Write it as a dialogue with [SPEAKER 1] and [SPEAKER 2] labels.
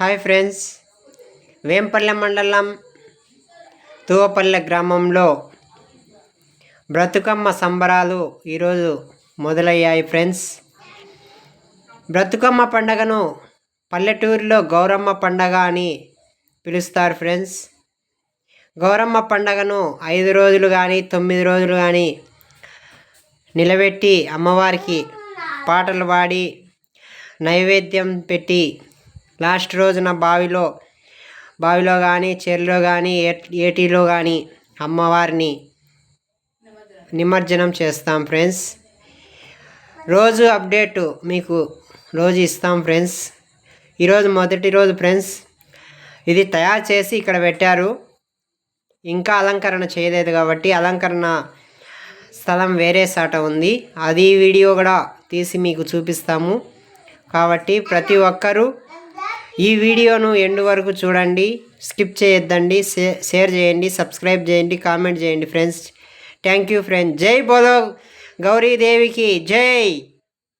[SPEAKER 1] Hi friends. Vempalle మండలం తువపల్లె గ్రామంలో బ్రతుకమ్మ సంబరాలు ఈరోజు మొదలయ్యాయి ఫ్రెండ్స్. బ్రతుకమ్మ పండగను పల్లెటూరులో గౌరమ్మ పండగ అని పిలుస్తారు ఫ్రెండ్స్. గౌరమ్మ పండగను ఐదు రోజులు కానీ తొమ్మిది రోజులు కానీ నిలబెట్టి అమ్మవారికి పాటలు పాడి నైవేద్యం పెట్టి లాస్ట్ రోజున బావిలో బావిలో కానీ చెరులో కానీ ఏటీలో కానీ అమ్మవారిని నిమజ్జనం చేస్తాం ఫ్రెండ్స్. రోజు అప్డేటు మీకు రోజు ఇస్తాం ఫ్రెండ్స్. ఈరోజు మొదటి రోజు ఫ్రెండ్స్. ఇది తయారు చేసి ఇక్కడ పెట్టారు. ఇంకా అలంకరణ చేయలేదు కాబట్టి అలంకరణ స్థలం వేరే సాట ఉంది. అది వీడియో కూడా తీసి మీకు చూపిస్తాము. కాబట్టి ప్రతి ఒక్కరూ ఈ వీడియోను ఎండ్ వరకు చూడండి స్కిప్ చేయొద్దండి షే- షేర్ చేయండి సబ్స్క్రైబ్ చేయండి కామెంట్ చేయండి ఫ్రెండ్స్. Thank you friends. జై బోలో గౌరీదేవికి జై.